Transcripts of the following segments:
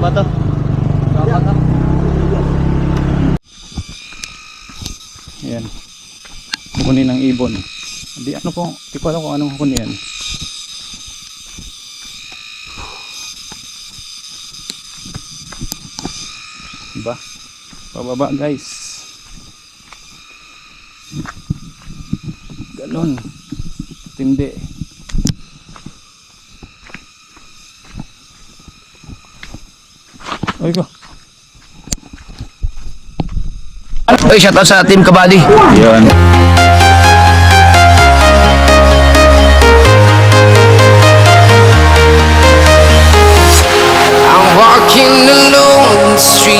Baba to. Baba to. Ayan. Kukunin ng ibon. Hindi ano po, hindi ko alam kung anong kukunin yan. Diba? Pababa guys. Ganon. Tindi. Ay ko. Oy, shoutout sa Team Kabali. Yun.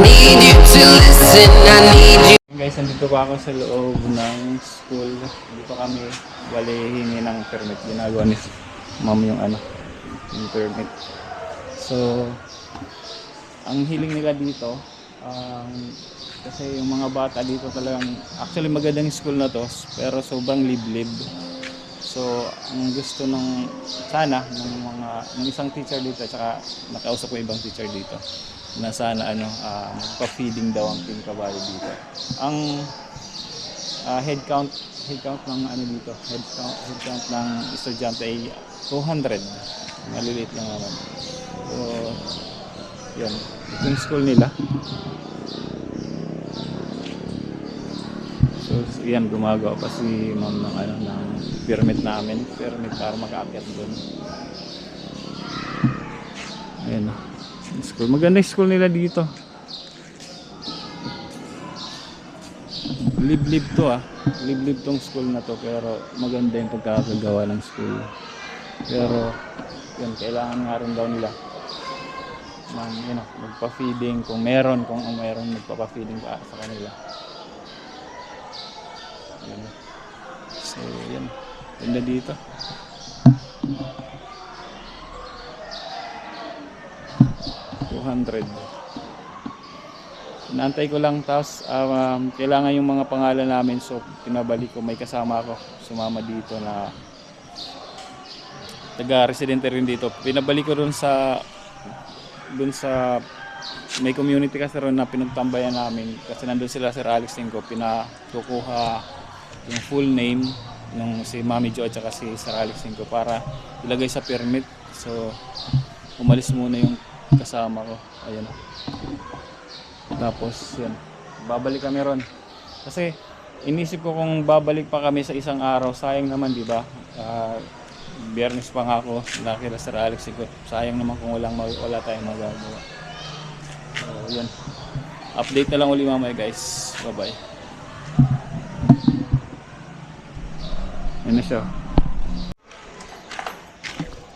need you to listen, I need you Guys, nandito pa ako sa loob ng school. Dito kami bali hingi ng permit. Ginagawa ni ma'am yung ano, yung permit. So, ang hiling nila dito, um, kasi yung mga bata dito talagang, actually magandang school na to, pero sobrang liblib. So, ang gusto ng sana ng mga ng isang teacher dito at saka nakausap ko ibang teacher dito na sana ano uh, magpa-feeding daw ang team kabali dito. Ang ah, head count head count ng ano dito, head count head count ng estudyante ay 200. Maliliit lang naman. So. Ito yung school nila. So, yan, gumagawa pa si ma'am ng, ano, ng permit namin. Permit para makaakyat doon. Ayan. Yung School. Maganda school nila dito. Liblib to ah. Liblib tong school na to pero maganda yung pagkakagawa ng school. Pero yun, kailangan nga rin daw nila ng you know, magpa-feeding kung meron, kung meron magpapa-feeding pa sa kanila. Yan. So, yan. Ganda dito. Two hundred. Inaantay ko lang tapos um, kailangan yung mga pangalan namin so pinabalik ko. May kasama ako sumama dito na taga residente rin dito. Pinabalik ko dun sa dun sa may community kasi ron na pinagtambayan namin. Kasi nandun sila Sir Alex Tinko pinakukuha yung full name ng si Mami Jo at saka si Sir Alex Tinko para ilagay sa permit. So umalis muna yung kasama ko ayun tapos yun babalik kami ron kasi inisip ko kung babalik pa kami sa isang araw sayang naman di ba Ah, biyernes pa nga ako nakila Sir Alex Tinko sayang naman kung walang mag- wala tayong magagawa So, yun. Update na lang uli mamaya guys. Bye-bye. Yan na siya.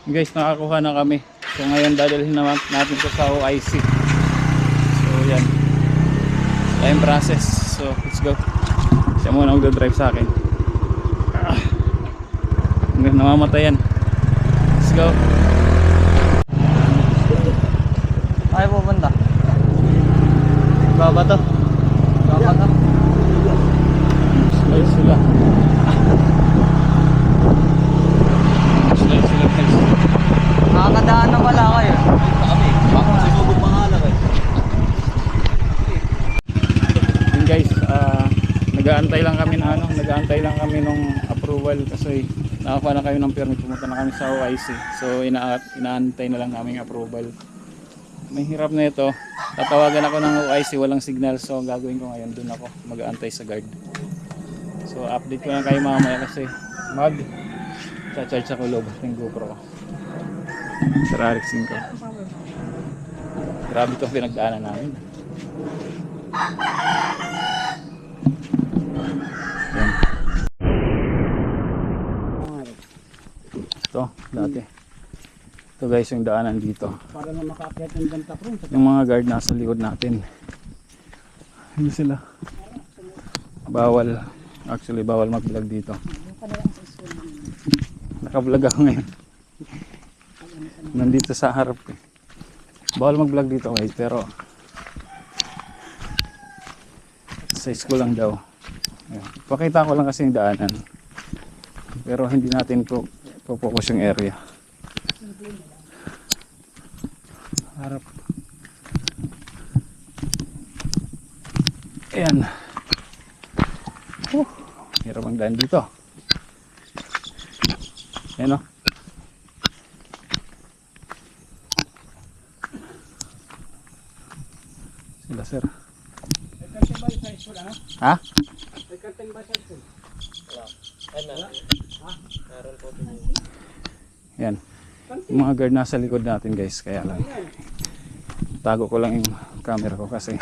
Guys, nakakuha na kami. So ngayon dadalhin naman natin to sa OIC. So yan. Time process. So let's go. Siya muna magdadrive sa akin. Ah. Hanggang namamatayan. Let's go. Ay, pupunta. Baba to. Baba ka. Slide sila. Nag-aantay lang kami na ano, nag-aantay lang kami nung approval kasi nakakuha na kami ng permit, pumunta na kami sa OIC. So ina inaantay na lang namin approval. May hirap na ito. Tatawagan ako ng OIC, walang signal. So gagawin ko ngayon, dun ako mag-aantay sa guard. So update ko lang kayo mamaya kasi mag charge ako loob ng GoPro ko. Sa Rarix 5. Grabe to pinagdaanan namin. Yan. Ito, dati. Ito guys yung daanan dito. Para na makaakyat ng ganta pro. Yung mga guard nasa likod natin. Hindi sila. Bawal. Actually, bawal mag-vlog dito. Naka-vlog ako ngayon. Nandito sa harap eh. Bawal mag-vlog dito guys, pero sa school lang daw. Ayan. Pakita ko lang kasi yung daanan. Pero hindi natin po focus yung area. Harap. Ayan. Uh, hirap ang daan dito. Ayan o. Sila sir. Ha? Yan. Mga guard nasa likod natin guys, kaya lang. Tago ko lang yung camera ko kasi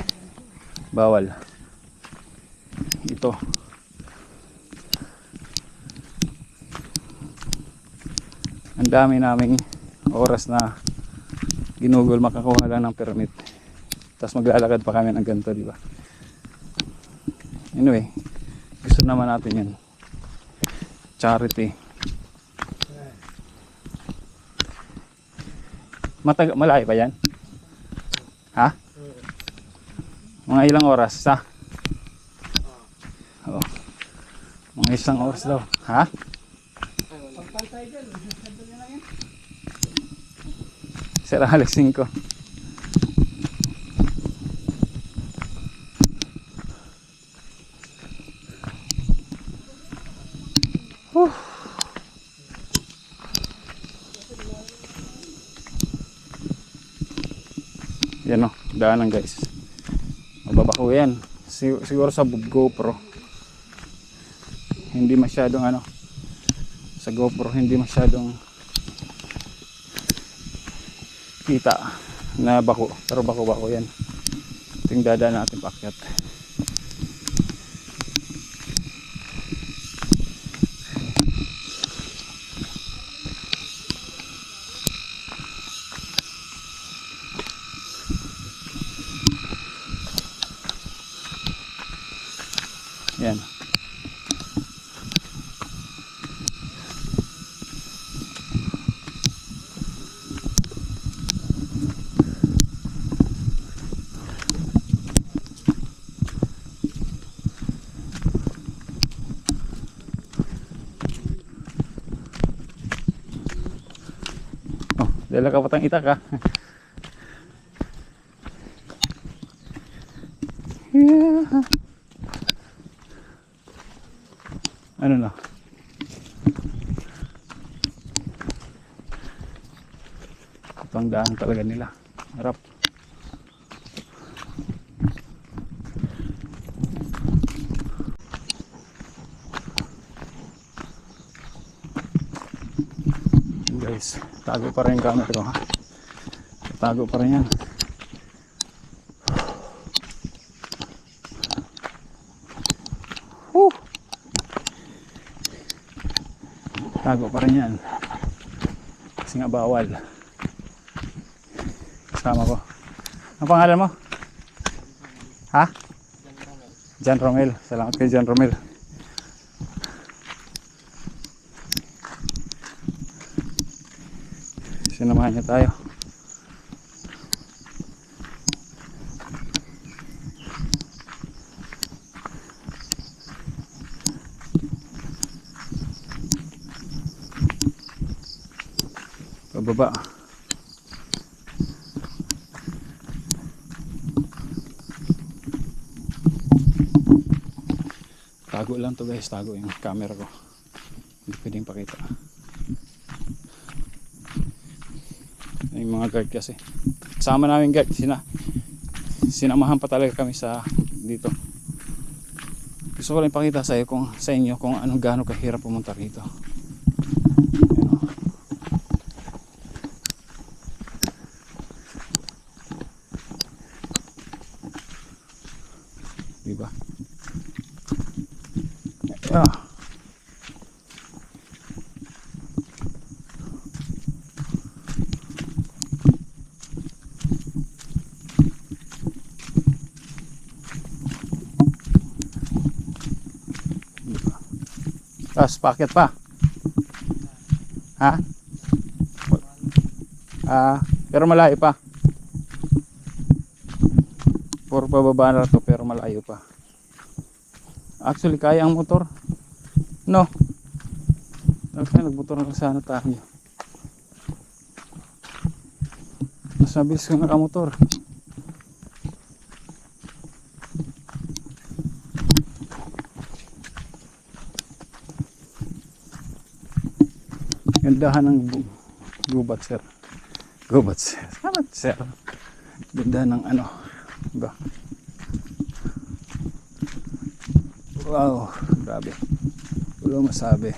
bawal. Ito. Ang dami naming oras na ginugol makakuha lang ng permit. Tapos maglalakad pa kami ng ganito, di ba? Anyway, gusto naman natin yan. Charity. Matag malayo pa yan? Ha? Mga ilang oras? Sa? Oo. Mga isang oras daw. Ha? Sir alas 5. Yan o, daanan guys. Mababa ko yan. Sig- siguro sa GoPro. Hindi masyadong ano. Sa GoPro hindi masyadong kita na bako. Pero bako-bako yan. Ito yung dadaan natin paakyat. Yan. Oh, dala ka patang itak ha. Ano na? Ito ang daan talaga nila. Harap. Guys, tago pa rin yung camera ko ha. Tago pa rin yan. Tago pa rin yan. Kasi nga bawal. Kasama ko. Ang pangalan mo? Ha? John Romel. Salamat kay John Romel. Sinamahan niya tayo. Pababa. Tago lang to guys, tago yung camera ko. Hindi pwedeng pakita. Yung mga guard kasi. Kasama namin guard, sina sinamahan pa talaga kami sa dito. Gusto ko lang pakita sa iyo kung sa inyo kung anong gaano kahirap pumunta rito. Ayan o. Diba? Ah. Tapos packet pa. Ha? Ah, pero malayo pa. Puro pababa na to pero malayo pa. Actually kaya ang motor. No. Okay, nagmotor na sana tayo. Mas mabilis kung nakamotor. Gandahan ng gubat sir. Gubat sir. Gubat sir. Ganda ng ano. Ba? Wow, grabe. Wala masabi.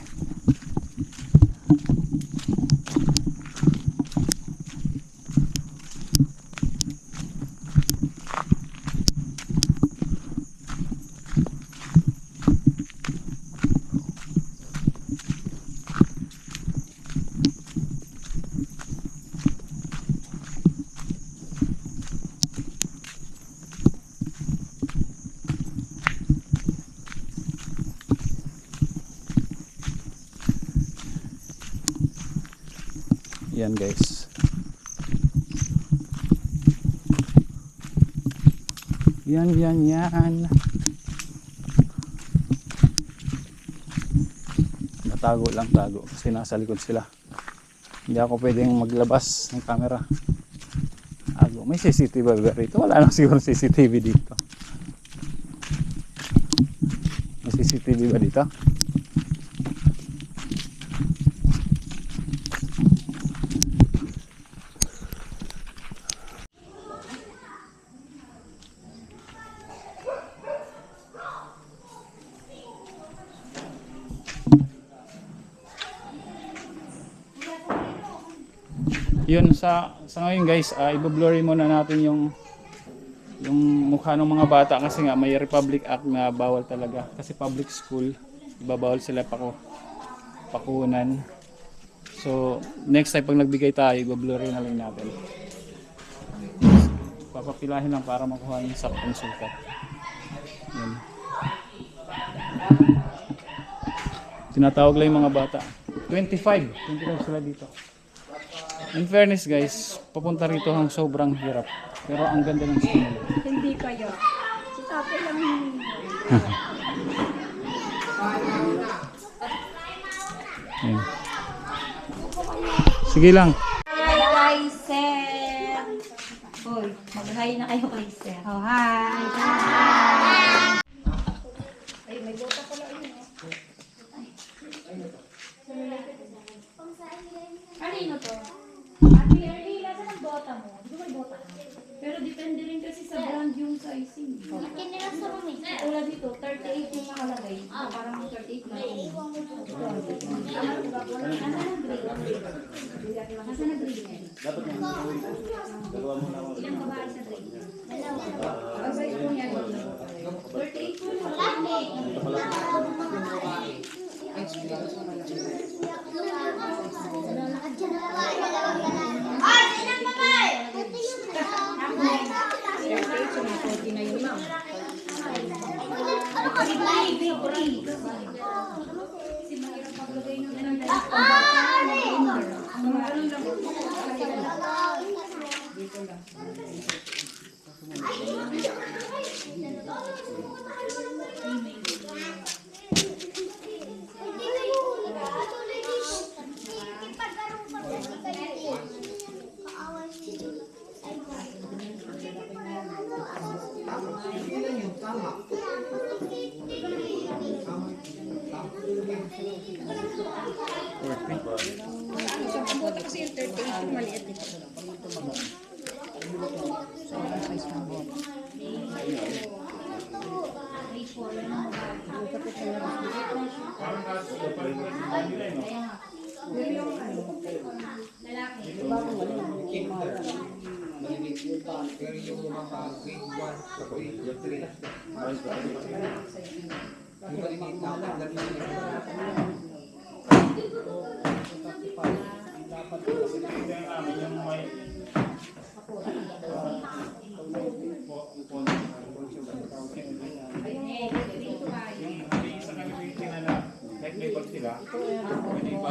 Yan guys. Yan, yan, yan. Natago lang tago kasi nasa likod sila. Hindi ako pwedeng maglabas ng camera. Tago. May CCTV ba rito? Wala na siguro CCTV dito. May CCTV ba dito? Yun sa sa ngayon guys uh, i-blurry muna natin yung yung mukha ng mga bata kasi nga may Republic Act na bawal talaga. Kasi public school ibabawal sila pako pakunan. So next time pag nagbigay tayo i-blurry na lang natin. Papapilahin lang para makuha yung saktong sukat. Yan tinatawag lang yung mga bata. 25 25 sila dito In fairness guys, papunta rito ang sobrang hirap. Pero ang ganda ng nila. Hindi kayo. Si lang yung Ayan. Sige lang. Hi, kay Sir. Hoy, mag-hi na kayo kay Sir. Oh, hi. Ay, may bota pala yun. Kanino to? sa brand yung sizing. Laki nila sa room eh. Tulad dito, 38 yung nakalagay. Parang 38 na. Tama ko? Ano na grade? Nasaan na grade niya? Dapat yung dalawa mo na. Ilang babae sa grade? Dalawa. Ang size po niya. 38 po yung laki. Ang size po niya. Pwede na yun, ma'am. Dito lang. Pero yung mga grade 1, grade 3, di ba rin yung nakakandar yung dapat yung amin yung may Like may pag sila, pwede ba?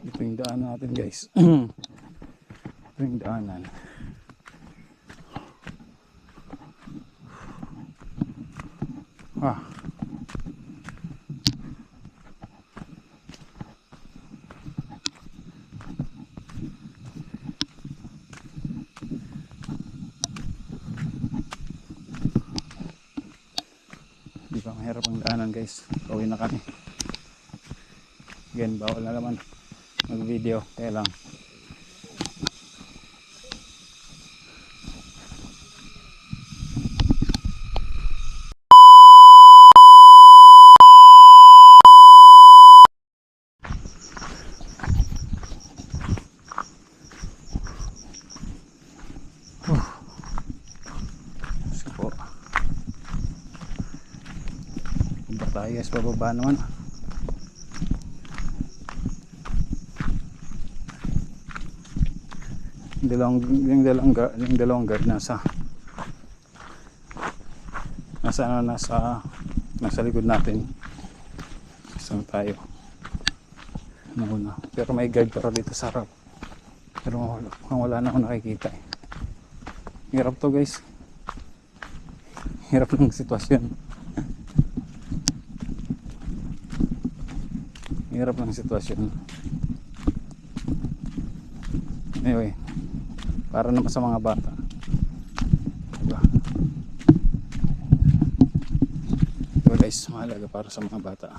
Ito yung daan natin guys. Ito yung daanan. Ah. Ba mahirap ang daanan guys. Pauwi na kami. Again, bawal na naman mag-video. Kaya lang. Whew. Diyos ko po. Punta tayo guys, bababa naman. Yung dalawang, yung dalawang, guard, nasa nasa ano, nasa nasa likod natin. So tayo. Nauna. Pero may guard para dito sa harap. Pero wala na ako nakikita eh. Hirap to guys. Hirap ng sitwasyon. Hirap ng sitwasyon. Anyway, para naman sa mga bata. Diba? Diba guys, mahalaga para sa mga bata.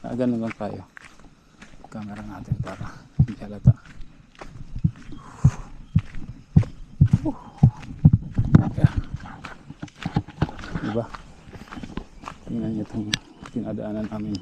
Ah, ganun lang tayo. Camera natin para hindi halata. Yeah. Diba? Tingnan niyo itong tinadaanan namin.